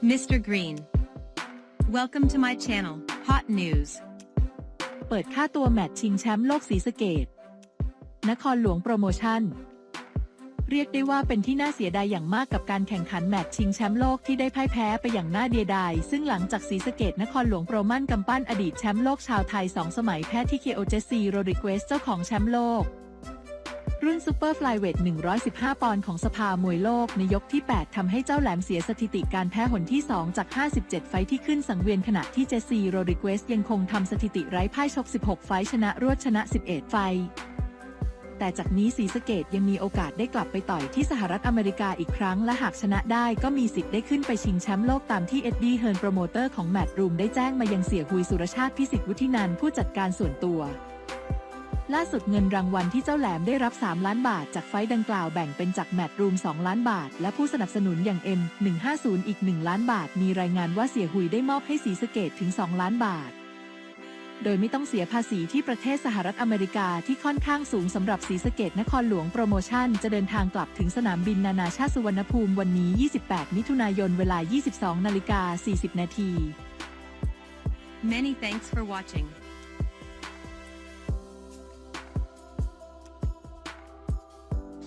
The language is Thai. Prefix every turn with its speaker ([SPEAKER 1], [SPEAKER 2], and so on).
[SPEAKER 1] Mr. Green. Welcome to my channel, Hot News.
[SPEAKER 2] เปิดค่าตัวแมตช์ชิงแชมป์โลกศรีสะเกดนครหลวงโปรโมชั่น เรียกได้ว่าเป็นที่น่าเสียดายอย่างมากกับการแข่งขันแมตช์ชิงแชมป์โลกที่ได้พ่ายแพ้ไปอย่างน่าเดียดาย ซึ่งหลังจากศรีสะเกดนครหลวงโปรมั่นกำปั้นอดีตแชมป์โลกชาวไทย 2 สมัยแพ้ที่เคโอเจซีโรดริเกสเจ้าของแชมป์โลก รุ่นซูเปอร์ฟลายเวท 115 ปอนด์ของสภามวยโลกในยกที่ 8 ทำให้เจ้าแหลมเสียสถิติการแพ้หนที่ 2 จาก 57 ไฟที่ขึ้นสังเวียนขณะที่เจสซีโรดิเกสยังคงทำสถิติไร้พ่ายชก 16 ไฟชนะรวดชนะ 11 ไฟแต่จากนี้ศรีสเกดยังมีโอกาสได้กลับไปต่อยที่สหรัฐอเมริกาอีกครั้งและหากชนะได้ก็มีสิทธิ์ได้ขึ้นไปชิงแชมป์โลกตามที่เอ็ดดี้เฮิร์นโปรโมเตอร์ของแมตต์รูมได้แจ้งมายังเสียหุยสุรชาติพิสิทธิ์วุฒินันผู้จัดการส่วนตัว ล่าสุดเงินรางวัลที่เจ้าแหลมได้รับ 3 ล้านบาท จากไฟดังกล่าวแบ่งเป็นจากแมตรูม 2 ล้านบาท และผู้สนับสนุนอย่าง M150 อีก 1 ล้านบาท มีรายงานว่าเสียหุยได้มอบให้สีสเกตถึง 2 ล้านบาท โดยไม่ต้องเสียภาษีที่ประเทศสหรัฐอเมริกาที่ค่อนข้างสูงสำหรับสีสเกตนครหลวงโปรโมชั่น จะเดินทางกลับถึงสนามบินนานาชาติสุวรรณภูมิวันนี้ 28 มิถุนายนเวลา 22 นาฬิกา 40 นาที
[SPEAKER 1] Many thanks for watching.